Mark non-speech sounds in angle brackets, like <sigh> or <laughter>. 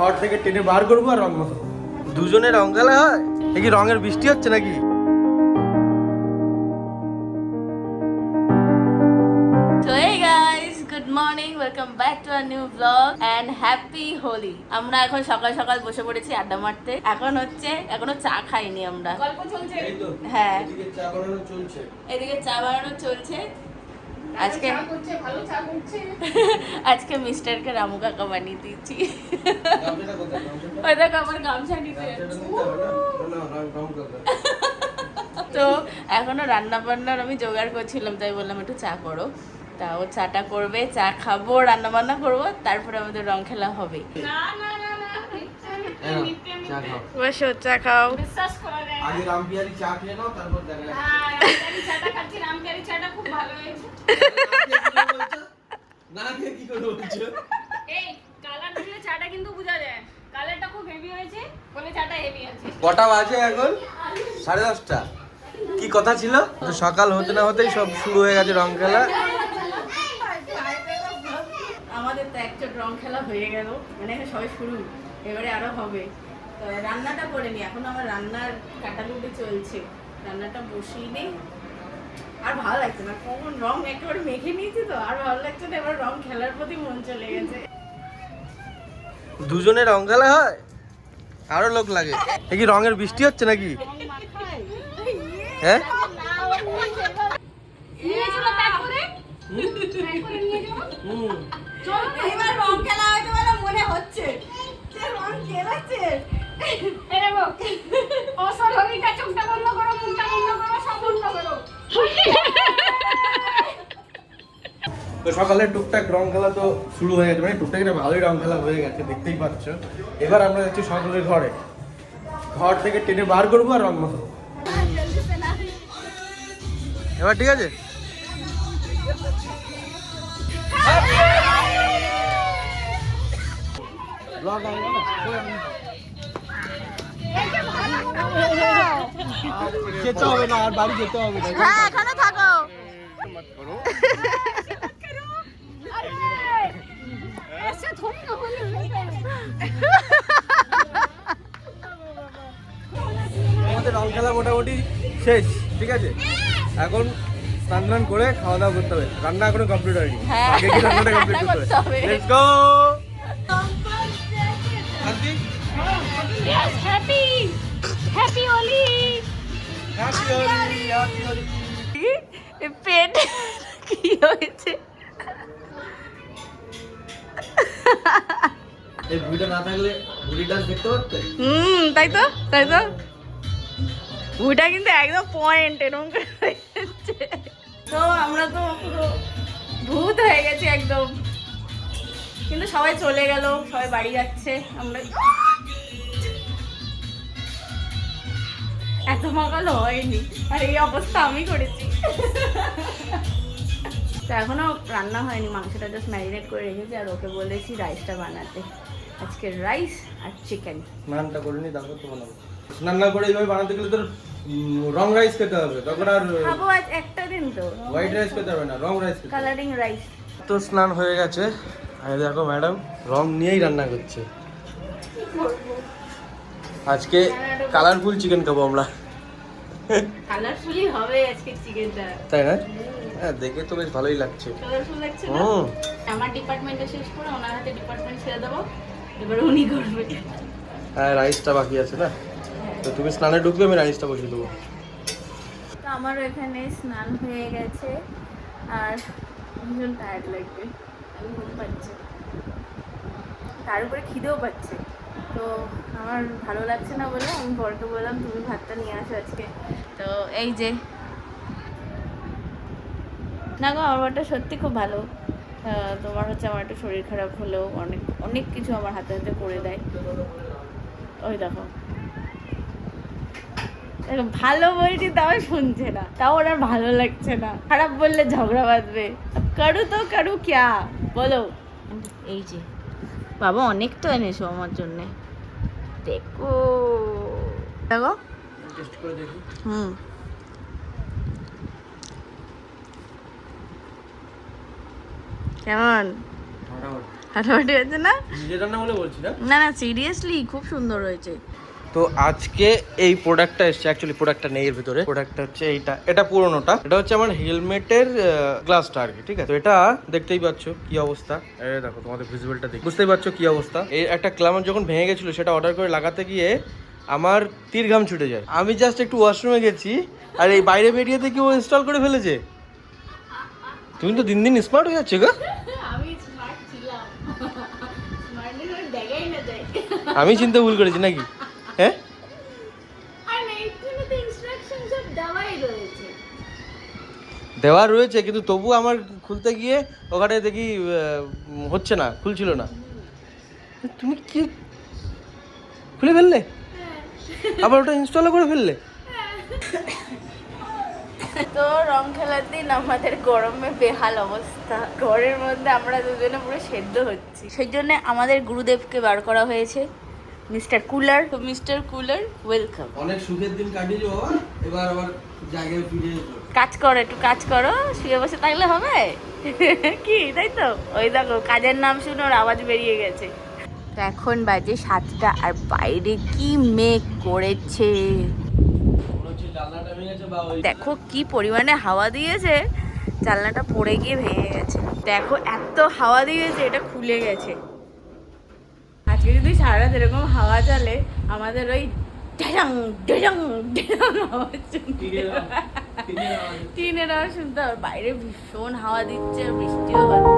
ঘর থেকে টেনে বার করব আর রং মাখাবো দুজনে রং খেলা হয়? এ কি রঙের বৃষ্টি হচ্ছে নাকি? So hey guys, good morning. Welcome back to a new vlog and happy আমরা এখন সকাল সকাল বসে পড়েছি আড্ডা মারতে। এখন হচ্ছে এখনও চা খাইনি আমরা। গল্প চলছে। হ্যাঁ। এদিকে চা বানানো চলছে এদিকে চা বানানো চলছে আজকে চা করছে ভালো <laughs> আজকে মিস্টারকে রামু কাকা বানিয়ে দিয়েছি। ওই দেখো আমার গামছা নিতে। <laughs> তো এখনও রান্না বান্নার আমি জোগাড় করছিলাম তাই বললাম একটু চা করো। তা ও চাটা করবে চা খাব রান্না বান্না করব তারপরে আমাদের রং খেলা হবে। না না না না এই নাও, চা খাও। বসো চা খাও। বিশ্বাস করা যায় আগে রামবিহারি চা খেয়ে নাও তারপর দেখা যাবে। হ্যাঁ, রামকারি চাটা খাচ্ছি রামকারি চাটা খুব ভালো হয়েছে না খেয়ে কি করে বলছো? এই কালার দিলে চাটা কিন্তু বোঝা যায়। কালারটা খুব হেভি হয়েছে বলে চাটা হেভি আছে। কটা বাজে এখন? সাড়ে দশটা। কি কথা ছিল? সকাল হতে না হতেই সব শুরু হয়ে গেছে রং খেলা। আমাদের তো একটা রং খেলা হয়ে গেল। মানে এখন সবাই শুরু এবারে আরও হবে। তো রান্নাটা করে নি এখন আমার রান্নার কাটাকুটি চলছে। রান্নাটা বসিয়ে নেই আর ভালো লাগছে না। কখন রং একেবারে মেখে নিয়েছি তো আর ভালো লাগছে না এবার রং খেলার প্রতি মন চলে গেছে। দুজনে রং খেলা হয়? আরও লোক লাগে। এ কি রঙের বৃষ্টি হচ্ছে নাকি? হ্যাঁ? নিয়ে চলো করে। নিয়ে চলো এবার রং খেলা সকালে টুকটাক রং খেলা তো শুরু হয়ে গেছে। মানে টুকটাক না ভালোই রং খেলা হয়ে গেছে দেখতেই পাচ্ছ। এবার আমরা যাচ্ছি সকলের ঘরে। ঘর থেকে টেনে বার করব আর রং মাখাবো এবার ঠিক আছে? ব্লগ যেতে হবে না আর বাড়ি যেতে হবে না হ্যাঁ এখানে থাকো। আমাদের রং খেলা মোটামুটি শেষ ঠিক আছে? এখন স্নান টান করে খাওয়া দাওয়া করতে হবে। রান্না এখনও কমপ্লিট হয়নি। রান্নাটা কমপ্লিট করতে হবে? লেটস গো শান্তি হ্যাপি হ্যাপি ওলি হ্যাপি ওলি এই না থাকলে দেখতে পারতে? হুম, তাই তো তাই তো। কিন্তু একদম পয়েন্ট এরকম করে তো আমরা তো পুরো ভূত হয়ে গেছি একদম। কিন্তু সবাই চলে গেল, সবাই বাড়ি যাচ্ছে, আমরা এত মকাল হয়নি। আর এই অবস্থা আমি করেছি। তো এখনও রান্না হয়নি, মাংসটা জাস্ট ম্যারিনেট করে রেখেছি, আর ওকে বলেছি রাইসটা বানাতে। আজকে রাইস আর চিকেন স্নানটা করে নি তারপর তো বানাবো। স্নান না করে এইভাবে বানাতে গেলে তোর রং রাইস খেতে হবে। তখন আর খাব আজ একটা দিন তো। হোয়াইট রাইস খেতে হবে না রং রাইস কালারিং রাইস তো স্নান হয়ে গেছে। আর দেখো ম্যাডাম রং নিয়েই রান্না করছে। আজকে কালারফুল চিকেন খাব আমরা। কালারফুলি হবে আজকে চিকেনটা তাই না? হ্যাঁ দেখে তো বেশ ভালোই লাগছে। কালারফুল লাগছে না? আমার ডিপার্টমেন্টে শেষ করে ওনার হাতে ডিপার্টমেন্ট ছেড়ে দেবো। এবার উনি করবে। হ্যাঁ রাইসটা বাকি আছে না? তো তুমি স্নানে ঢুকবে আমি রাইসটা বসিয়ে দেবো। তো আমারও এখানে স্নান হয়ে গেছে আর ভীষণ টায়ার্ড লাগবে। আমি ঘুম পাচ্ছে। তার উপরে খিদেও পাচ্ছে। তো আমার ভালো লাগছে না বলে আমি বরকে বললাম তুমি ভাতটা নিয়ে আসো আজকে। তো এই যে। না গো আমার সত্যি খুব ভালো। তোমার হচ্ছে আমার একটু শরীর খারাপ হলেও অনেক অনেক কিছু আমার হাতে হাতে করে দেয়। ওই দেখো। ভালো বলছি তাও শুনছে না। তাও ওনার ভালো লাগছে না। খারাপ বললে ঝগড়া বাঁধবে। কারু তো করু ক্যা? বলো। এই যে বাবা অনেক তো এনেছো আমার জন্যে। দেখো। দেখো করে দেখি। হুম। কেমন? ফাটাফাটি। হয়েছে না? না? না সিরিয়াসলি খুব সুন্দর হয়েছে। তো আজকে এই প্রোডাক্টটা এসছে অ্যাকচুয়ালি প্রোডাক্টটা নেই এর ভিতরে। প্রোডাক্টটা হচ্ছে এইটা এটা পুরোনোটা। এটা হচ্ছে আমার হেলমেটের গ্লাসটা আর কি ঠিক আছে? তো এটা দেখতেই পাচ্ছ কি অবস্থা। এই দেখো তোমাদের ভিজুয়ালটা দেখো। বুঝতেই পারছ কি অবস্থা? এই একটা ক্লামার যখন ভেঙে গেছিল সেটা অর্ডার করে লাগাতে গিয়ে আমার তীর ঘাম ছুটে যায়। আমি জাস্ট একটু ওয়াশরুমে গেছি আর এই বাইরে বেরিয়ে থেকে ও ইনস্টল করে ফেলেছে। তুমি তো দিন দিন স্মার্ট হয়ে যাচ্ছে গো। আমি চিন্তা ভুল করেছি নাকি? হ্যাঁ? দেওয়া রয়েছে কিন্তু তবু আমার খুলতে গিয়ে ওখানে দেখি হচ্ছে না খুলছিল না। তুমি কি? খুলে ফেললে? আবার ওটা ইনস্টলও করে ফেললে? তো রং খেলার দিন আমাদের গরমে বেহাল অবস্থা। ঘরের মধ্যে আমরা দুজনে পুরো সেদ্ধ হচ্ছি। সেই জন্য আমাদের গুরুদেবকে বার করা হয়েছে। Mister cooler. তো মিস্টার কুলার ওয়েলকাম অনেক সুখের দিন কাটিয়েছো বাবা। এবার আবার জায়গায় ফিরে কাজ করো একটু কাজ করো শুয়ে বসে থাকলে হবে? <laughs> কি তাই তো? ওই দেখো কাজের নাম শুনে ওর আওয়াজ বেরিয়ে গেছে। তো এখন বাজে সাতটা আর বাইরে কি মেঘ করেছে মনে হচ্ছে জানলাটা ভেঙে গেছে বা ওই দেখো কি পরিমাণে হাওয়া দিয়েছে জানলাটা পড়ে গিয়ে ভেঙে গেছে। দেখো এত হাওয়া দিয়েছে এটা খুলে গেছে। আজকে যদি সারা এরকম হাওয়া চলে আমাদের ওই আওয়াজ শুনতে টিনের আওয়াজ, শুনতে হবে। বাইরে ভীষণ হাওয়া দিচ্ছে বৃষ্টিও হচ্ছে।